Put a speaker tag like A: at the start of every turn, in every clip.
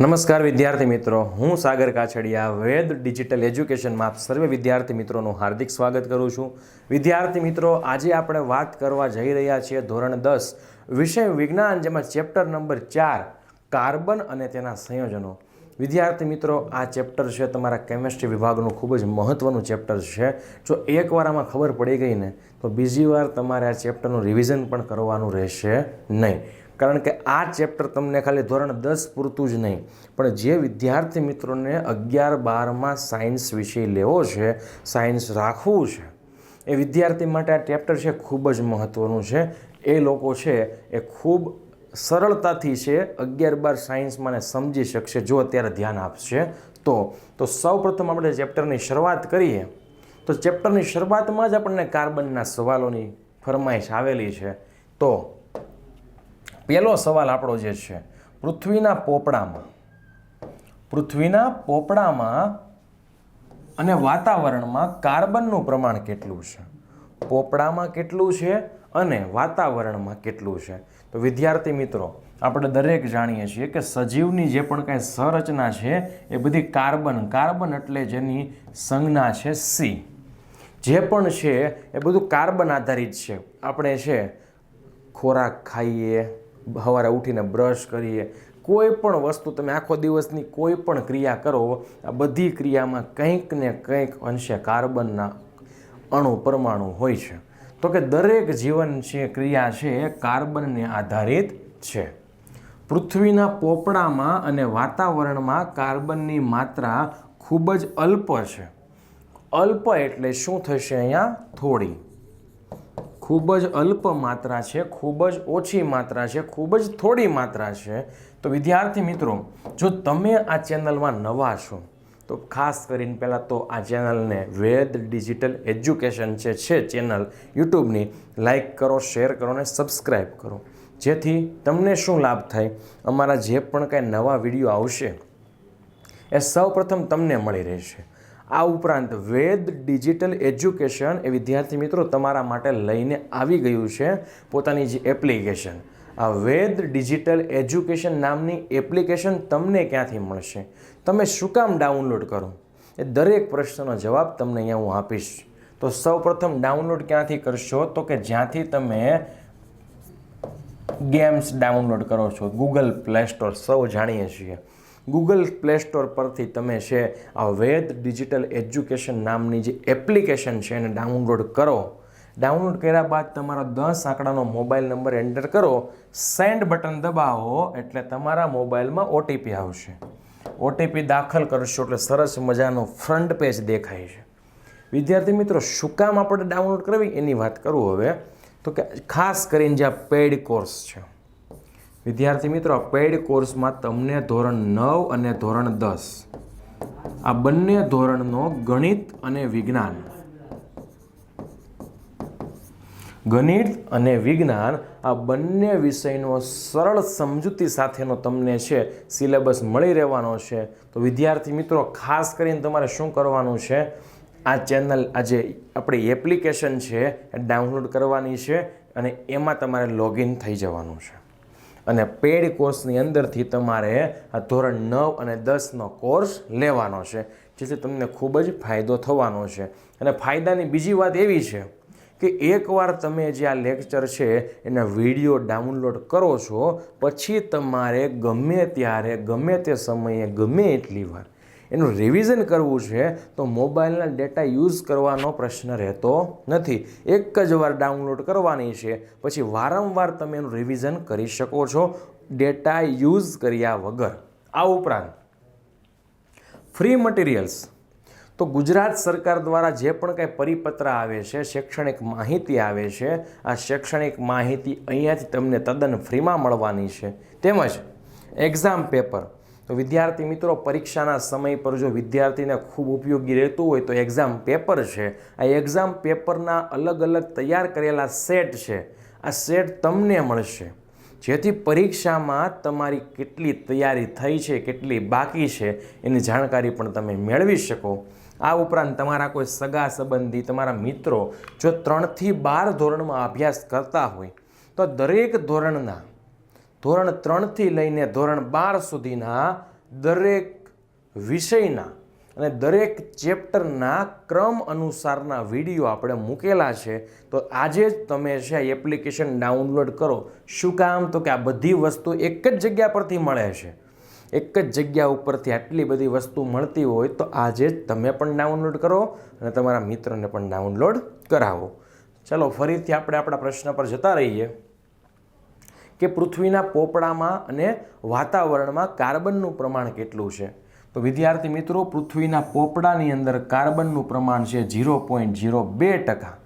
A: નમસ્કાર વિદ્યાર્થી મિત્રો, હું સાગર કાછડિયા, વેદ ડિજિટલ એજ્યુકેશનમાં આપ સર્વે વિદ્યાર્થી મિત્રોનું હાર્દિક સ્વાગત કરું છું. વિદ્યાર્થી મિત્રો, આજે આપણે વાત કરવા જઈ રહ્યા છીએ ધોરણ દસ, વિષય વિજ્ઞાન જેમાં ચેપ્ટર નંબર ચાર, કાર્બન અને તેના સંયોજનો. વિદ્યાર્થી મિત્રો, આ ચેપ્ટર છે તમારા કેમેસ્ટ્રી વિભાગનું ખૂબ જ મહત્ત્વનું ચેપ્ટર છે. જો એકવાર આમાં ખબર પડી ગઈ ને, તો બીજી વાર તમારે આ ચેપ્ટરનું રિવિઝન પણ કરવાનું રહેશે નહીં. કારણ કે આ ચેપ્ટર તમને ખાલી ધોરણ દસ પૂરતું જ નહીં, પણ જે વિદ્યાર્થી મિત્રોને અગિયાર બારમાં સાયન્સ વિષય લેવો છે, સાયન્સ રાખવું છે, એ વિદ્યાર્થી માટે આ ચેપ્ટર છે ખૂબ જ મહત્ત્વનું છે. એ લોકો છે એ ખૂબ સરળતાથી છે અગિયાર બાર સાયન્સમાંને સમજી શકશે, જો અત્યારે ધ્યાન આપશે. તો તો સૌપ્રથમ આપણે ચેપ્ટરની શરૂઆત કરીએ. તો ચેપ્ટરની શરૂઆતમાં જ આપણને કાર્બનના સવાલોની ફરમાઈશ આવેલી છે. તો પહેલો સવાલ આપણો જે છે, પૃથ્વીના પોપડામાં પૃથ્વીના પોપડામાં અને વાતાવરણમાં કાર્બનનું પ્રમાણ કેટલું છે? પોપડામાં કેટલું છે અને વાતાવરણમાં કેટલું છે? તો વિદ્યાર્થી મિત્રો, આપણે દરેક જાણીએ છીએ કે સજીવની જે પણ કાંઈ સંરચના છે, એ બધી કાર્બન કાર્બન એટલે જેની સંજ્ઞા છે સી જે પણ છે, એ બધું કાર્બન આધારિત છે. આપણે છે, ખોરાક ખાઈએ સવારે ઉઠીને બ્રશ કરીએ. કોઈ પણ વસ્તુ તમે આખો દિવસની કોઈ પણ ક્રિયા કરો, આ બધી ક્રિયામાં કંઈક ને કંઈક અંશે કાર્બનના અણુ પરમાણુ હોય છે. તો કે દરેક જીવન છે ક્રિયા છે એ કાર્બનને આધારિત છે. પૃથ્વીના પોપડામાં અને વાતાવરણમાં કાર્બનની માત્રા ખૂબ જ અલ્પ છે. અલ્પ એટલે શું થશે અહીંયા? થોડી. ખૂબ જ અલ્પ માત્રા છે, ખૂબ જ ઓછી માત્રા છે, ખૂબ જ થોડી માત્રા છે. તો વિદ્યાર્થી મિત્રો, જો તમે આ ચેનલમાં નવા છો, તો ખાસ કરીને પહેલાં તો આ ચેનલને વેદ ડિજિટલ એજ્યુકેશન જે છે ચેનલ યુટ્યુબની લાઇક કરો, શેર કરો અને સબસ્ક્રાઈબ કરો. જેથી તમને શું લાભ થાય? અમારા જે પણ કાંઈ નવા વીડિયો આવશે, એ સૌપ્રથમ તમને મળી રહેશે. આ ઉપરાંત વેદ, ડિજિટલ એજ્યુકેશન એ વિદ્યાર્થી મિત્રો તમારા માટે લઈને આવી ગયું છે પોતાની જે એપ્લિકેશન. આ વેદ, ડિજિટલ એજ્યુકેશન નામની એપ્લિકેશન તમને ક્યાંથી મળશે? તમે શું કામ ડાઉનલોડ કરો? એ દરેક પ્રશ્નનો જવાબ તમને અહીંયા હું આપીશ. તો સૌપ્રથમ ડાઉનલોડ ક્યાંથી કરશો? તો કે જ્યાંથી તમે ગેમ્સ ડાઉનલોડ કરો છો? ગૂગલ પ્લે સ્ટોર સૌ જાણીએ છીએ. ગૂગલ પ્લે સ્ટોર પરથી તમે છે આ વેદ ડિજિટલ એજ્યુકેશન નામની જે એપ્લિકેશન છે એને ડાઉનલોડ કરો. ડાઉનલોડ કર્યા બાદ તમારો દસ આંકડાનો મોબાઈલ નંબર એન્ટર કરો. સેન્ડ બટન દબાવો એટલે તમારા મોબાઈલમાં ઓટીપી આવશે. ઓટીપી દાખલ કરશો એટલે સરસ મજાનો ફ્રન્ટ પેજ દેખાય છે. વિદ્યાર્થી મિત્રો, શું કામ આપણે ડાઉનલોડ કરવી? એની વાત કરું હવે. તો કે ખાસ કરીને જે આ પેડ કોર્સ છે. વિદ્યાર્થી મિત્રો પેઈડ કોર્સમાં તમને ધોરણ નવ અને ધોરણ દસ. આ બંને ધોરણનો ગણિત અને વિજ્ઞાન. ગણિત અને વિજ્ઞાન આ બંને વિષયનો સરળ સમજૂતી સાથેનો તમને છે, સિલેબસ મળી રહેવાનો છે. તો વિદ્યાર્થી મિત્રો, ખાસ કરીને તમારે શું કરવાનું છે, આ ચેનલ આ જે આપણી એપ્લિકેશન છે, એ ડાઉનલોડ કરવાની છે અને એમાં તમારે લોગિન થઈ જવાનું છે. અને પેડ કોર્સની અંદરથી તમારે આ ધોરણ નવ અને દસનો કોર્સ લેવાનો છે, જેથી તમને ખૂબ જ ફાયદો થવાનો છે. અને ફાયદાની બીજી વાત એવી છે કે એકવાર તમે જે આ લેક્ચર છે, એના વીડિયો ડાઉનલોડ કરો છો, પછી તમારે ગમે ત્યારે, ગમે તે સમયે, ગમે એટલી વાર એનું રિવિઝન કરવું છે, તો મોબાઈલના ડેટા યુઝ કરવાનો પ્રશ્ન રહેતો નથી. એક જ વાર ડાઉનલોડ કરવાની છે, પછી વારંવાર તમે એનું રિવિઝન કરી શકો છો ડેટા યુઝ કર્યા વગર. આ ઉપરાંત ફ્રી મટીરિયલ્સ તો ગુજરાત સરકાર દ્વારા જે પણ કાંઈ પરિપત્ર આવે છે, શૈક્ષણિક માહિતી આવે છે, આ શૈક્ષણિક માહિતી અહીંયાથી તમને તદ્દન ફ્રીમાં મળવાની છે. તેમજ એક્ઝામ પેપર તો વિદ્યાર્થી મિત્રો, પરીક્ષાના સમય પર જો વિદ્યાર્થીને ખૂબ ઉપયોગી રહેતું હોય તો એક્ઝામ પેપર છે. આ એક્ઝામ પેપરના અલગ અલગ તૈયાર કરેલા સેટ છે. આ સેટ તમને મળશે. જેથી પરીક્ષામાં તમારી કેટલી તૈયારી થઈ છે, કેટલી બાકી છે, એની જાણકારી પણ તમે મેળવી શકો. આ ઉપરાંત તમારા કોઈ સગા સંબંધી, તમારા મિત્રો જો ત્રણથી બાર ધોરણમાં અભ્યાસ કરતા હોય, તો દરેક ધોરણના ધોરણ ત્રણથી લઈને ધોરણ બાર સુધીના દરેક વિષયના અને દરેક ચેપ્ટરના ક્રમ અનુસારના વીડિયો આપણે મૂકેલા છે. તો આજે જ તમે છે એપ્લિકેશન ડાઉનલોડ કરો. શું કામ? તો કે આ બધી વસ્તુ એક જ જગ્યા પરથી મળે છે. એક જ જગ્યા ઉપરથી આટલી બધી વસ્તુ મળતી હોય તો આજે જ તમે પણ ડાઉનલોડ કરો અને તમારા મિત્રોને પણ ડાઉનલોડ કરાવો. ચાલો, ફરીથી આપણે આપણા પ્રશ્ન પર જતા રહીએ. કે પૃથ્વીના પોપડામાં અને વાતાવરણમાં કાર્બનનું પ્રમાણ કેટલું છે? તો વિદ્યાર્થી મિત્રો, પૃથ્વીના પોપડાની અંદર કાર્બનનું પ્રમાણ છે ઝીરો પોઈન્ટ ઝીરો બે ટકા.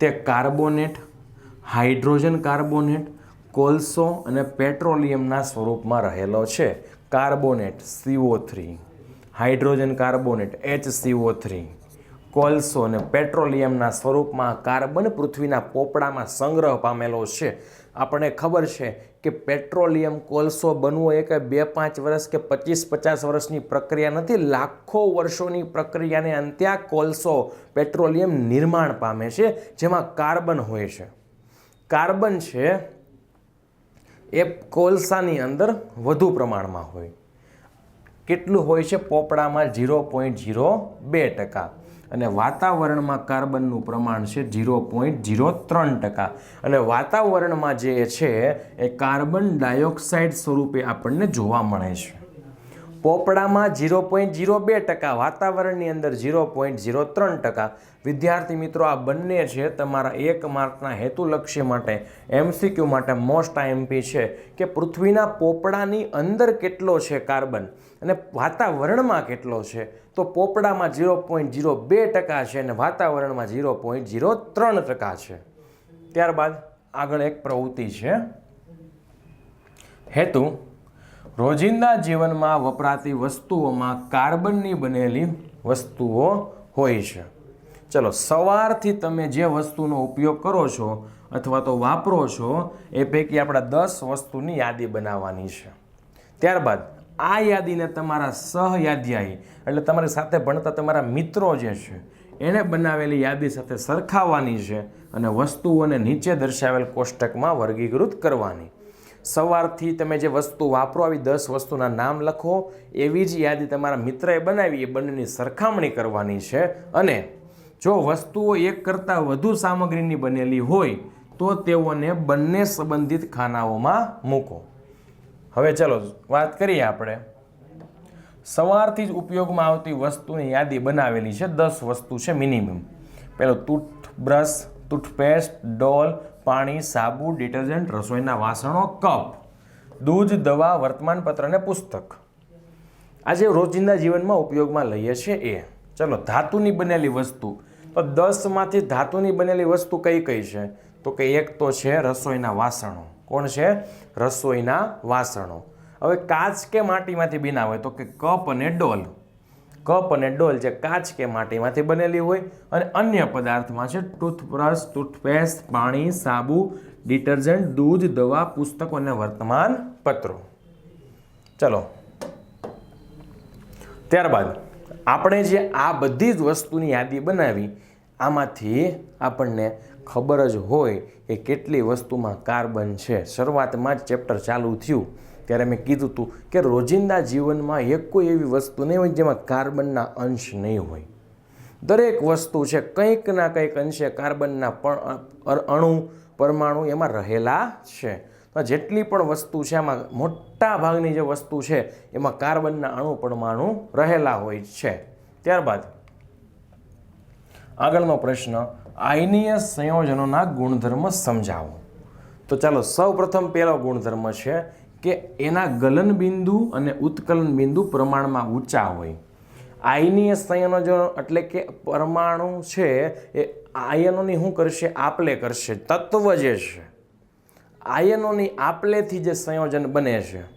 A: તે કાર્બોનેટ, હાઇડ્રોજન કાર્બોનેટ, કોલસો અને પેટ્રોલિયમના સ્વરૂપમાં રહેલો છે. Carbonate C O three. Hydrogen carbonate H C O three. કોલસો અને પેટ્રોલિયમના સ્વરૂપમાં કાર્બન પૃથ્વીના પોપડામાં સંગ્રહ પામેલો છે. આપણને ખબર છે કે પેટ્રોલિયમ કોલસો બનવો એ કે બે પાંચ વર્ષ કે પચીસ પચાસ વર્ષની પ્રક્રિયા નથી, લાખો વર્ષોની પ્રક્રિયાને અંતે આ કોલસો પેટ્રોલિયમ નિર્માણ પામે છે, જેમાં કાર્બન હોય છે. કાર્બન છે એ કોલસાની અંદર વધુ પ્રમાણમાં હોય. કેટલું હોય છે? પોપડામાં ઝીરો પોઈન્ટ ઝીરો બે ટકા. અને વાતાવરણમાં કાર્બનનું પ્રમાણ છે ઝીરો પોઈન્ટ ઝીરો ત્રણ ટકા. અને વાતાવરણમાં જે છે, એ કાર્બન ડાયોક્સાઇડ સ્વરૂપે આપણને જોવા મળે છે. પોપડામાં ઝીરો પોઈન્ટ ઝીરો બે ટકા, વાતાવરણની અંદર ઝીરો પોઈન્ટ ઝીરો ત્રણ ટકા. વિદ્યાર્થી મિત્રો, આ બંને છે તમારા એક માર્કના હેતુલક્ષ્ય માટે, એમસીક્યુ માટે મોસ્ટ આઈએમપી છે કે પૃથ્વીના પોપડાની અંદર કેટલો છે કાર્બન? અને વાતાવરણમાં કેટલો છે? તો પોપડામાં ઝીરો પોઈન્ટ ઝીરો બે ટકા છે અને વાતાવરણમાં ઝીરો પોઈન્ટ ઝીરો ત્રણ ટકા છે. ત્યારબાદ આગળ એક પ્રવૃત્તિ છે. હેતુ, રોજિંદા જીવનમાં વપરાતી વસ્તુઓમાં કાર્બનની બનેલી વસ્તુઓ હોય છે. ચલો, સવારથી તમે જે વસ્તુનો ઉપયોગ કરો છો અથવા તો વાપરો છો, એ પૈકી આપણા દસ વસ્તુની યાદી બનાવવાની છે. ત્યારબાદ આ યાદીને તમારા સહયાધ્યાયી એટલે તમારી સાથે ભણતા તમારા મિત્રો જે છે એણે બનાવેલી યાદી સાથે સરખાવવાની છે અને વસ્તુઓને નીચે દર્શાવેલ કોષ્ટકમાં વર્ગીકૃત કરવાની. સવારથી તમે જે વસ્તુ વાપરો, આવી દસ વસ્તુના નામ લખો, એવી જ યાદી તમારા મિત્રએ બનાવી, એ બંનેની સરખામણી કરવાની છે. અને જો વસ્તુઓ એક કરતાં વધુ સામગ્રીની બનેલી હોય, તો તેઓને બંને સંબંધિત ખાનાઓમાં મૂકો. હવે ચલો, વાત કરીએ આપણે. સવારથી જ ઉપયોગમાં આવતી વસ્તુની યાદી બનાવેલી છે, દસ વસ્તુ છે મિનિમમ પેલો ટૂથબ્રશ ટૂથપેસ્ટ ડોલ, પાણી, સાબુ ડિટર્જન્ટ રસોઈના વાસણો, કપ, દૂધ, દવા, વર્તમાનપત્ર અને પુસ્તક. આજે રોજિંદા જીવનમાં ઉપયોગમાં લઈએ છીએ એ. ચલો, ધાતુની બનેલી વસ્તુ. તો દસમાંથી ધાતુની બનેલી વસ્તુ કઈ કઈ છે? તો કે એક તો છે રસોઈના વાસણો. કોણ છે? રસોઈના વાસણો. હવે કાચ કે માટીમાંથી બનાવે તો કે કપ અને ડોલ. કપ અને ડોલ જે કાચ કે માટીમાંથી બનેલી હોય અને અન્ય પદાર્થમાં છે ટૂથબ્રશ, ટૂથપેસ્ટ, પાણી, સાબુ, ડિટર્જન્ટ, દૂધ, દવા, પુસ્તકો અને વર્તમાન પત્રો. ચલો. ત્યારબાદ આપણે જે આ બધી જ વસ્તુની યાદી બનાવી, આમાંથી આપણને ખબર જ હોય કે કેટલી વસ્તુમાં કાર્બન છે. શરૂઆતમાં જ ચેપ્ટર ચાલુ થયું. ત્યારે મેં કીધું હતું કે રોજિંદા જીવનમાં એક કોઈ એવી વસ્તુ નહીં હોય જેમાં કાર્બનના અંશ નહીં હોય. દરેક વસ્તુ છે, કંઈક ના કંઈક અંશે કાર્બનના પણ અણુ પરમાણુ એમાં રહેલા છે. તો જેટલી પણ વસ્તુ છે એમાં મોટા ભાગની જે વસ્તુ છે, એમાં કાર્બનના અણુ પરમાણુ રહેલા હોય છે. ત્યારબાદ આગળનો પ્રશ્ન આયનીય સંયોજનોના ગુણધર્મ સમજાવો. તો ચાલો સૌ પ્રથમ પહેલો ગુણધર્મ છે કે એના ગલન બિંદુ અને ઉત્કલન બિંદુ પ્રમાણમાં ઊંચા હોય. આયનીય સંયોજનો એટલે કે પરમાણુ છે એ આયનોની શું કરશે? આપલે કરશે. તત્વ જે છે, આયનોની આપલેથી જે સંયોજન બને છે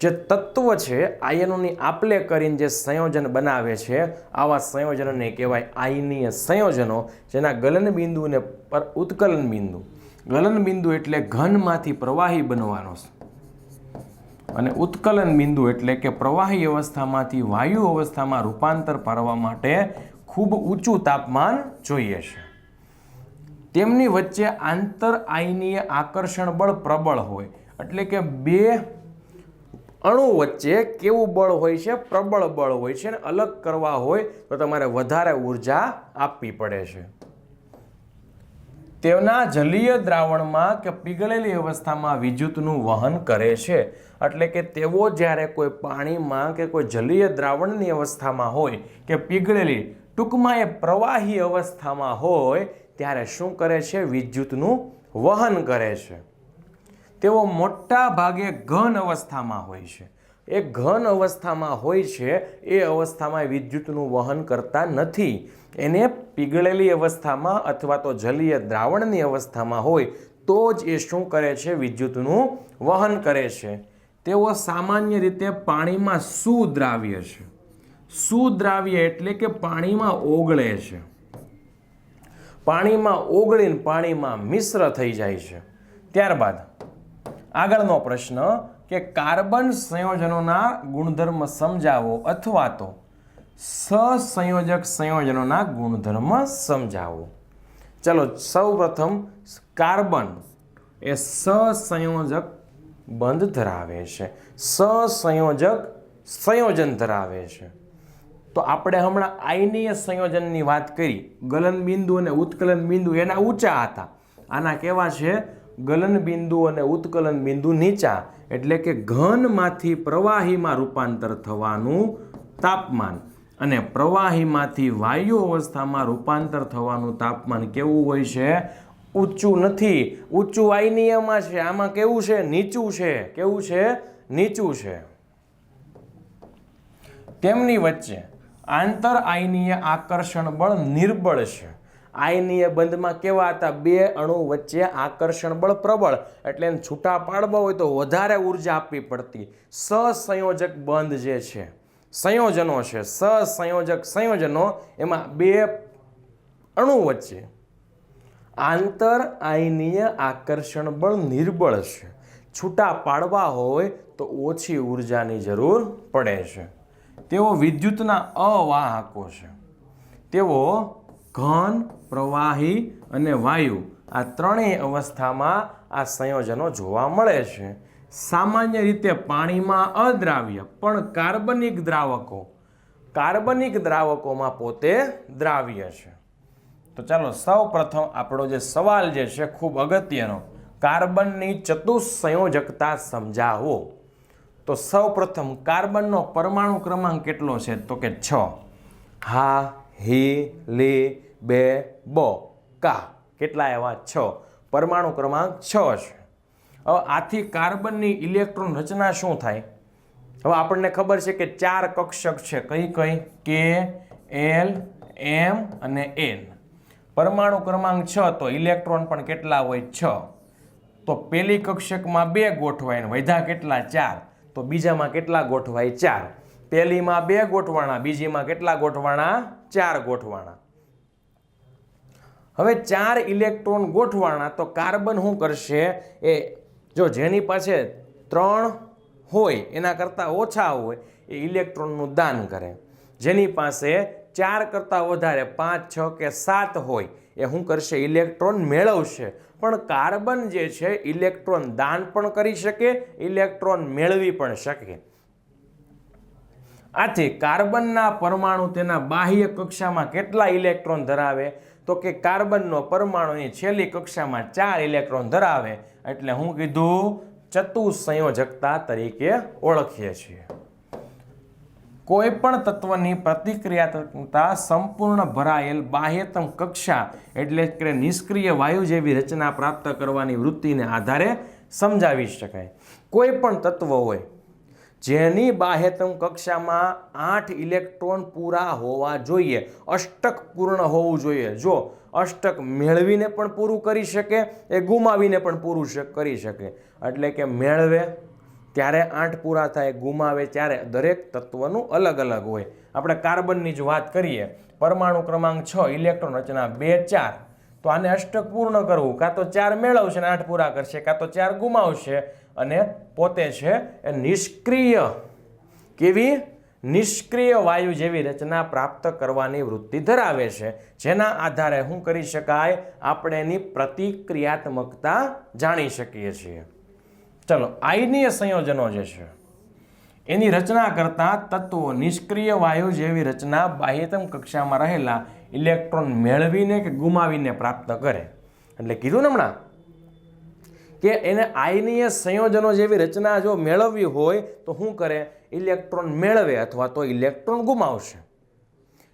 A: જે તત્વ છે, આયનોની આપલે કરીને જે સંયોજન બનાવે છે, આવા સંયોજનોને કહેવાય આયનીય સંયોજનો, જેના ગલન બિંદુને પર ઉત્કલન બિંદુ. ગલન બિંદુ એટલે ઘનમાંથી પ્રવાહી બનવાનો અને ઉત્કલન બિંદુ એટલે કે પ્રવાહી અવસ્થામાંથી વાયુ અવસ્થામાં રૂપાંતર પાડવા માટે ખૂબ ઊંચું તાપમાન જોઈએ છે. તેમની વચ્ચે આંતર આયનીય આકર્ષણ બળ પ્રબળ હોય, એટલે કે બે અણુ વચ્ચે કેવું બળ હોય છે? પ્રબળ બળ હોય છે અને અલગ કરવા હોય તો તમારે વધારે ઊર્જા આપવી પડે છે. તેના જલીય દ્રાવણમાં કે પીગળેલી અવસ્થામાં વિદ્યુતનું વહન કરે છે. એટલે કે તેઓ જ્યારે કોઈ પાણીમાં કે કોઈ જલીય દ્રાવણની અવસ્થામાં હોય કે પીગળેલી ટૂંકમાં એ પ્રવાહી અવસ્થામાં હોય, ત્યારે શું કરે છે? વિદ્યુતનું વહન કરે છે. તેઓ મોટા ભાગે ઘન અવસ્થામાં હોય છે. એ ઘન અવસ્થામાં હોય છે, એ અવસ્થામાં વિદ્યુતનું વહન કરતા નથી. એને પીગળેલી અવસ્થામાં અથવા તો જલીય દ્રાવણની અવસ્થામાં હોય, તો જ એ શું કરે છે? વિદ્યુતનું વહન કરે છે. તેઓ સામાન્ય રીતે પાણીમાં સુદ્રાવ્ય છે. સુદ્રાવ્ય એટલે કે પાણીમાં ઓગળે છે. પાણીમાં ઓગળીને પાણીમાં મિશ્ર થઈ જાય છે. ત્યારબાદ આગળનો પ્રશ્ન કે કાર્બન સંયોજનોના ગુણધર્મ સમજાવો અથવા તો સહસંયોજક સંયોજનોના ગુણધર્મ સમજાવો. ચલો સૌ પ્રથમ કાર્બન એ સહસંયોજક બંધ ધરાવે છે. સહસંયોજક સંયોજન ધરાવે છે. તો આપણે હમણાં આયનીય સંયોજનની વાત કરી. ગલન બિંદુ અને ઉત્કલન બિંદુ એના ઊંચા હતા. આના કેવા છે? ગલન બિંદુ અને ઉત્કલન બિંદુ નીચા, એટલે કે ઘનમાંથી પ્રવાહીમાં રૂપાંતર થવાનું તાપમાન. અને પ્રવાહીમાંથી વાયુ અવસ્થામાં રૂપાંતર થવાનું તાપમાન કેવું હોય છે? ઊંચું નથી. ઊંચું આયનીયમાં છે. આમાં કેવું છે? નીચું છે. કેવું છે? નીચું છે. તેમની વચ્ચે આંતર આયનીય આકર્ષણ બળ નિર્બળ છે. આયનીય બંધમાં કેવા હતા? બે અણુ વચ્ચે આકર્ષણ બળ પ્રબળ એટલે એને છૂટા પાડવા હોય તો વધારે ઊર્જા આપવી પડતી. સસંયોજક બંધ જે છે, સંયોજનો છે, સસંયોજક સંયોજનો એમાં બે અણુ વચ્ચે આંતર આયનીય આકર્ષણ બળ નિર્બળ છે. છૂટા પાડવા હોય તો ઓછી ઉર્જાની જરૂર પડે છે. તેઓ વિદ્યુતના અવાહકો છે. તેઓ ઘન, પ્રવાહી અને વાયુ આ ત્રણેય અવસ્થામાં આ સંયોજનો જોવા મળે છે. સામાન્ય રીતે પાણીમાં અદ્રાવ્ય પણ કાર્બનિક દ્રાવકો, કાર્બનિક દ્રાવકોમાં પોતે દ્રાવ્ય છે. તો ચાલો સૌ પ્રથમ આપણો જે સવાલ જે છે ખૂબ અગત્યનો, કાર્બનની ચતુસંયોજકતા સમજાવો. તો સૌ પ્રથમ કાર્બનનો પરમાણુ ક્રમાંક કેટલો છે? તો કે છ. હા, હી, લી બે, બ, કા. કેટલા એવા છ. પરમાણુ ક્રમાંક છ છે. હવે આથી કાર્બનની ઇલેક્ટ્રોન રચના શું થાય? હવે આપણને ખબર છે કે ચાર કક્ષક છે. કઈ કઈ? કે, એલ, એમ અને એન. પરમાણુ ક્રમાંક છ તો ઇલેક્ટ્રોન પણ કેટલા હોય? છ. તો પેલી કક્ષકમાં બે ગોઠવાય ને વધ્યા કેટલા? ચાર. તો બીજામાં કેટલા ગોઠવાય? ચાર. પહેલીમાં બે ગોઠવાણા, બીજીમાં કેટલા ગોઠવાણા? ચાર ગોઠવાણા. હવે ચાર ઇલેક્ટ્રોન ગોઠવાણા તો કાર્બન શું કરશે? એ જો જેની પાસે ત્રણ હોય, એના કરતાં ઓછા હોય, એ ઇલેક્ટ્રોનનું દાન કરે. જેની પાસે ચાર કરતાં વધારે, પાંચ, છ કે સાત હોય, એ શું કરશે? ઇલેક્ટ્રોન મેળવશે. પણ કાર્બન જે છે, ઇલેક્ટ્રોન દાન પણ કરી શકે, ઇલેક્ટ્રોન મેળવી પણ શકે. આથી કાર્બનના પરમાણુ તેના બાહ્ય કક્ષામાં કેટલા ઇલેક્ટ્રોન ધરાવે? તો કે કાર્બનનો પરમાણુ એ છેલ્લી કક્ષામાં ચાર ઇલેક્ટ્રોન ધરાવે એટલે હું કીધું ચતુસંયોજકતા તરીકે ઓળખીએ છીએ. કોઈ પણ તત્વની પ્રતિક્રિયાત્મકતા સંપૂર્ણ ભરાયેલ બાહ્યતમ કક્ષા એટલે કે નિષ્ક્રિય વાયુ જેવી રચના પ્રાપ્ત કરવાની વૃત્તિને આધારે સમજાવી શકાય. કોઈ પણ તત્વ હોય જેની બાહ્યતમ કક્ષામાં આઠ ઇલેક્ટ્રોન પૂરા હોવા જોઈએ. અષ્ટક પૂર્ણ હોવું જોઈએ. જો અષ્ટક મેળવીને પણ પૂરું કરી શકે, એ ગુમાવીને પણ પૂરું કરી શકે. એટલે કે મેળવે, ત્યારે આઠ પૂરા થાય, ગુમાવે ત્યારે દરેક તત્વનું અલગ અલગ હોય. આપણે કાર્બનની જ વાત કરીએ. પરમાણુ ક્રમાંક છ, ઇલેક્ટ્રોન રચના બે, ચાર. તો આને અષ્ટક પૂર્ણ કરવું. કાં તો ચાર મેળવશે ને આઠ પૂરા કરશે, કાં તો ચાર ગુમાવશે. અને પોતે છે એ નિષ્ક્રિય. કેવી? નિષ્ક્રિય વાયુ જેવી રચના પ્રાપ્ત કરવાની વૃત્તિ ધરાવે છે. જેના આધારે શું કરી શકાય? આપણે એની પ્રતિક્રિયાત્મકતા જાણી શકીએ છીએ. ચલો આયનીય સંયોજનો જે છે, એની રચના કરતા તત્વો નિષ્ક્રિય વાયુ જેવી રચના બાહ્યતમ કક્ષામાં રહેલા ઇલેક્ટ્રોન મેળવીને કે ગુમાવીને પ્રાપ્ત કરે. એટલે કીધું ને હમણાં? કે એને આયનીય સંયોજનો જેવી રચના જો મેળવવી હોય તો શું કરે? ઇલેક્ટ્રોન મેળવે અથવા તો ઇલેક્ટ્રોન ગુમાવશે.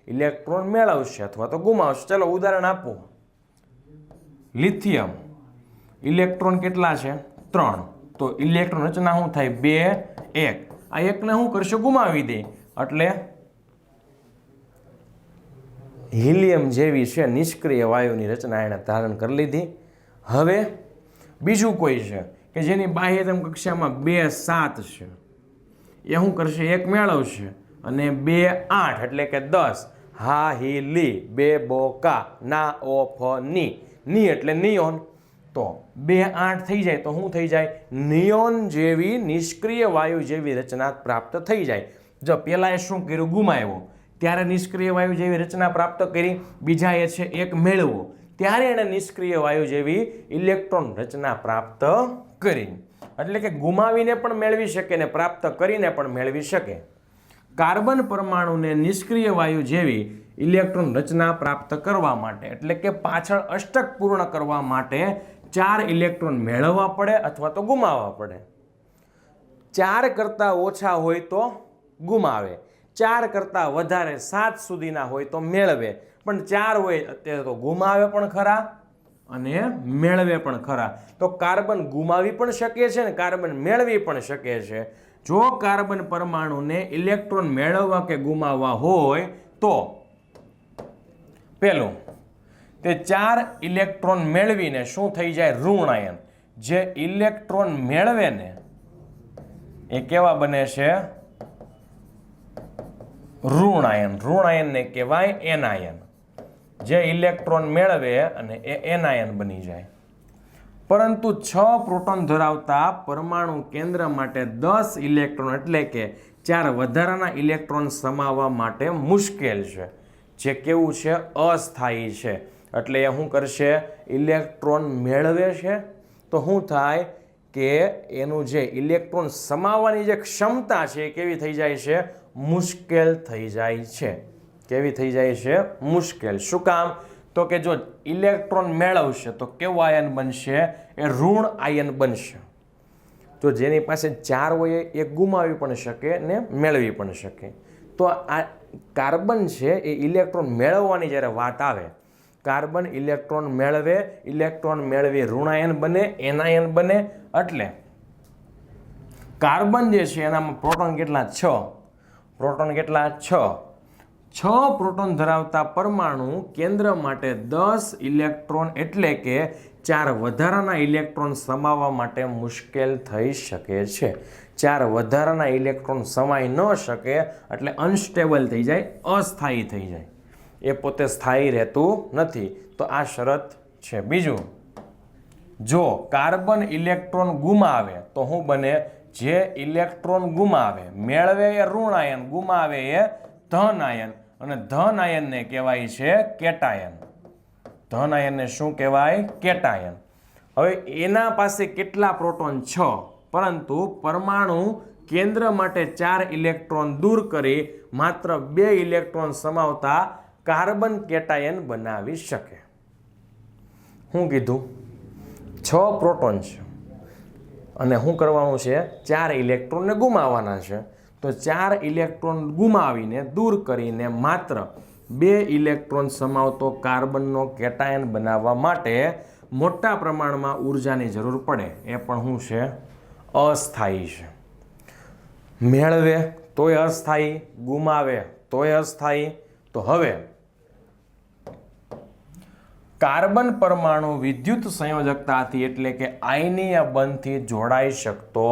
A: ઇલેક્ટ્રોન મેળવશે અથવા તો ગુમાવશે. ચલો ઉદાહરણ આપો. લિથિયમ. ઇલેક્ટ્રોન કેટલા છે? ત્રણ. તો ઇલેક્ટ્રોન રચના શું થાય? બે, એક. આ એકને શું કરશે? ગુમાવી દે. એટલે હિલિયમ જેવી છે નિષ્ક્રિય વાયુની રચના એણે ધારણ કરી લીધી. હવે બીજું કોઈ છે કે જેની બાહ્યતમ કક્ષામાં બે સાત છે. એ શું કરશે? એક મેળવશે અને બે આઠ, એટલે કે દસ. હા, હી, લી, બે, બો, કા, ના, ઓ, ફ, ની. ની એટલે નિયોન. તો બે આઠ થઈ જાય તો શું થઈ જાય? નિયોન જેવી નિષ્ક્રિય વાયુ જેવી રચના પ્રાપ્ત થઈ જાય. જો પહેલાં શું કર્યું? ગુમાવ્યો. ત્યારે નિષ્ક્રિય વાયુ જેવી રચના પ્રાપ્ત કરી. બીજા એ છે, એક મેળવો. ત્યારે એણે નિષ્ક્રિય વાયુ જેવી ઇલેક્ટ્રોન રચના પ્રાપ્ત કરી. એટલે કે ગુમાવીને પણ મેળવી શકે ને પ્રાપ્ત કરીને પણ મેળવી શકે. કાર્બન પરમાણુને નિષ્ક્રિય વાયુ જેવી ઇલેક્ટ્રોન રચના પ્રાપ્ત કરવા માટે, એટલે કે પાછળ અષ્ટક પૂર્ણ કરવા માટે ચાર ઇલેક્ટ્રોન મેળવવા પડે અથવા તો ગુમાવવા પડે. ચાર કરતાં ઓછા હોય તો ગુમાવે. ચાર કરતાં વધારે સાત સુધીના હોય તો મેળવે. પણ ચાર હોય અત્યારે તો ગુમાવે પણ ખરા અને મેળવે પણ ખરા. તો કાર્બન ગુમાવી પણ શકે છે ને કાર્બન મેળવી પણ શકે છે. જો કાર્બન પરમાણુને ઇલેક્ટ્રોન મેળવવા કે ગુમાવવા હોય તો પહેલું તે ચાર ઇલેક્ટ્રોન મેળવીને શું થઈ જાય? ઋણાયન. જે ઇલેક્ટ્રોન મેળવે ને, એ કેવા બને છે? ઋણાયન. ઋણાયનને કહેવાય એનાયન. જે ઇલેક્ટ્રોન મેળવે અને એ એનાયન બની જાય. પરંતુ છ પ્રોટોન ધરાવતા પરમાણુ કેન્દ્ર માટે દસ ઇલેક્ટ્રોન એટલે કે ચાર વધારાના ઇલેક્ટ્રોન સમાવવા માટે મુશ્કેલ છે. જે કેવું છે? અસ્થાયી છે. એટલે એ શું કરશે? ઇલેક્ટ્રોન મેળવે છે. તો શું થાય કે એનું જે ઇલેક્ટ્રોન સમાવવાની જે ક્ષમતા છે એ કેવી થઈ જાય છે? મુશ્કેલ થઈ જાય છે. કેવી થઈ જાય છે? મુશ્કેલ. શું કામ? તો કે જો ઇલેક્ટ્રોન મેળવશે, તો કેવું આયન બનશે? એ ઋણ આયન બનશે. તો જેની પાસે ચાર હોય, એ ગુમાવી પણ શકે ને મેળવી પણ શકે. તો આ કાર્બન છે, એ ઇલેક્ટ્રોન મેળવવાની જ્યારે વાત આવે, કાર્બન ઇલેક્ટ્રોન મેળવે, ઇલેક્ટ્રોન મેળવી, ઋણાયન બને, એનાયન બને, એટલે કાર્બન જે છે, એનામાં પ્રોટોન કેટલા? છ. પ્રોટોન કેટલા? છ. છ પ્રોટોન ધરાવતા પરમાણુ કેન્દ્ર માટે દસ ઇલેક્ટ્રોન એટલે કે ચાર વધારાના ઇલેક્ટ્રોન સમાવવા માટે મુશ્કેલ થઈ શકે છે. ચાર વધારાના ઇલેક્ટ્રોન સમાઈ ન શકે એટલે અનસ્ટેબલ થઈ જાય, અસ્થાયી થઈ જાય. એ પોતે સ્થાયી રહેતું નથી. તો આ શરત છે. બીજું, જો કાર્બન ઇલેક્ટ્રોન ગુમાવે, તો હું બને જે ઇલેક્ટ્રોન ગુમાવે, મેળવે એ ઋણ આયન, ગુમાવે એ ધન આયન. અને ધન આયનને કહેવાય છે કેટાયન. ધન આયનને શું કહેવાય? કેટાયન. હવે એના પાસે કેટલા પ્રોટોન છ? પરંતુ પરમાણુ કેન્દ્ર માટે ચાર ઇલેક્ટ્રોન દૂર કરી માત્ર બે ઇલેક્ટ્રોન સમાવતા કાર્બન કેટાયન બનાવી શકે. શું કીધું, છ પ્રોટોન છે. અને શું કરવાનું છે? ચાર ઇલેક્ટ્રોનને ગુમાવવાના છે. તો ચાર ઇલેક્ટ્રોન ગુમાવીને, દૂર કરીને માત્ર બે ઇલેક્ટ્રોન સમાવતો કાર્બનનો કેટાયન બનાવવા માટે મોટા પ્રમાણમાં ઉર્જાની જરૂર પડે. એ પણ શું છે? અસ્થાયી છે. મેળવે, તોય અસ્થાયી, ગુમાવે, તોય અસ્થાયી. તો હવે કાર્બન પરમાણુ વિદ્યુત સંયોજકતાથી એટલે કે આયનીય બંધથી જોડાઈ શકતો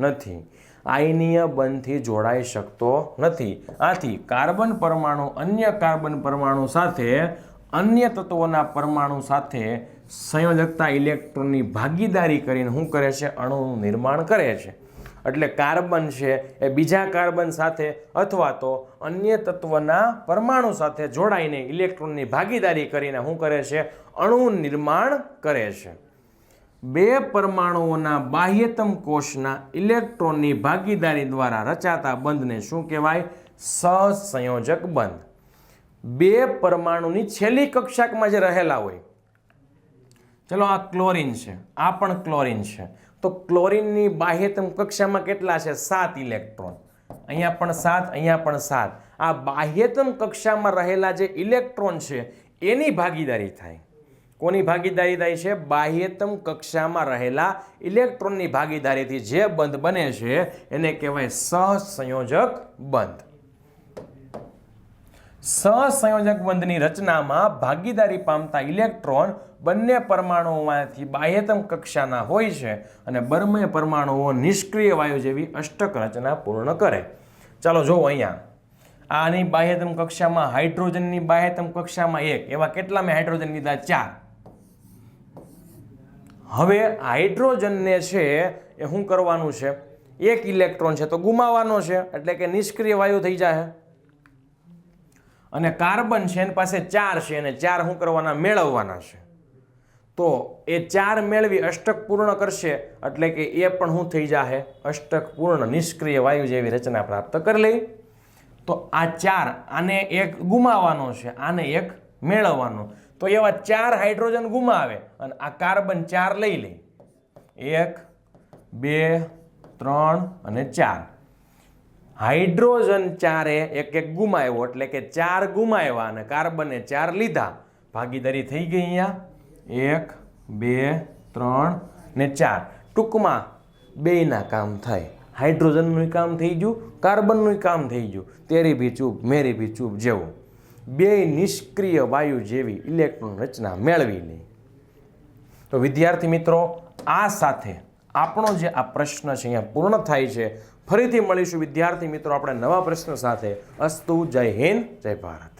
A: નથી. આયનીય બંધથી જોડાઈ શકતો નથી. આથી કાર્બન પરમાણુ અન્ય કાર્બન પરમાણુ સાથે અન્ય તત્વોના પરમાણુ સાથે સંયોજકતા ઇલેક્ટ્રોનની ભાગીદારી કરીને શું કરે છે? અણુનું નિર્માણ કરે છે. એટલે કાર્બન છે એ બીજા કાર્બન સાથે અથવા તો અન્ય તત્વના પરમાણુ સાથે જોડાઈને ઇલેક્ટ્રોનની ભાગીદારી કરીને શું કરે છે? અણુ નિર્માણ કરે છે. બે પરમાણુઓના બાહ્યતમ કોષના ઇલેક્ટ્રોનની ભાગીદારી દ્વારા રચાતા બંધને શું કહેવાય? સહસંયોજક બંધ. બે પરમાણુની છેલ્લી કક્ષાકમાં જે રહેલા હોય, ચલો આ ક્લોરીન છે, આ પણ ક્લોરીન છે. તો ક્લોરીનની બાહ્યતમ કક્ષામાં કેટલા છે? સાત ઇલેક્ટ્રોન. અહીંયા પણ સાત, અહીંયા પણ સાત. આ બાહ્યતમ કક્ષામાં રહેલા જે ઇલેક્ટ્રોન છે, એની ભાગીદારી થાય. કોની ભાગીદારી થાય છે? બાહ્યતમ કક્ષામાં રહેલા ઇલેક્ટ્રોનની ભાગીદારીથી જે બંધ બને છે, એને કહેવાય સહસંયોજક બંધ. સહસંયોજક બંધની રચનામાં ભાગીદારી પામતા ઇલેક્ટ્રોન બંને પરમાણુઓમાંથી બાહ્યતમ કક્ષાના હોય છે અને બંને પરમાણુઓ નિષ્ક્રિય વાયુ જેવી અષ્ટક રચના પૂર્ણ કરે. ચાલો જોવો અહીંયા. આની બાહ્યતમ કક્ષામાં હાઇડ્રોજનની બાહ્યતમ કક્ષામાં એક, એવા કેટલા મેં હાઇડ્રોજન લીધા? ચાર. હવે હાઇડ્રોજનને છે એ શું કરવાનું છે? એક ઇલેક્ટ્રોન છે તો ગુમાવવાનો છે, એટલે કે નિષ્ક્રિય વાયુ થઈ જાય અને કાર્બન છે, એની પાસે ચાર છે અને ચાર શું કરવાના? મેળવવાના છે. તો એ ચાર મેળવી અષ્ટક પૂર્ણ કરશે, એટલે કે એ પણ શું થઈ જાહે? અષ્ટક પૂર્ણ, નિષ્ક્રિય વાયુ જેવી રચના પ્રાપ્ત કરી લઈ. તો આ ચાર આને એક ગુમાવવાનો છે, આને એક મેળવવાનો. તો એવા ચાર હાઇડ્રોજન ગુમાવે અને આ કાર્બન ચાર લઈ લે. એક, બે, ત્રણ અને ચાર. હાઇડ્રોજન ચારે એક એક ગુમાવ્યો, એટલે કે ચાર ગુમાવ્યા અને કાર્બને ચાર લીધા. ભાગીદારી થઈ ગઈ અહીંયા. એક, બે, ત્રણ ને ચાર. ટૂંકમાં બેયના કામ થાય. હાઇડ્રોજનનું કામ થઈ ગયું, કાર્બનનું કામ થઈ ગયું. તેરી બી ચૂપ, મેરી બી ચૂપ જેવું. બે નિષ્ક્રિય વાયુ જેવી ઇલેક્ટ્રોન રચના મેળવી લે. તો વિદ્યાર્થી મિત્રો, આ સાથે આપણો જે આ પ્રશ્ન છે અહીંયા પૂર્ણ થાય છે. ફરીથી મળીશું. વિદ્યાર્થી મિત્રો આપણે નવા પ્રશ્ન સાથે. અસ્તુ જય હિન્દ જય ભારત.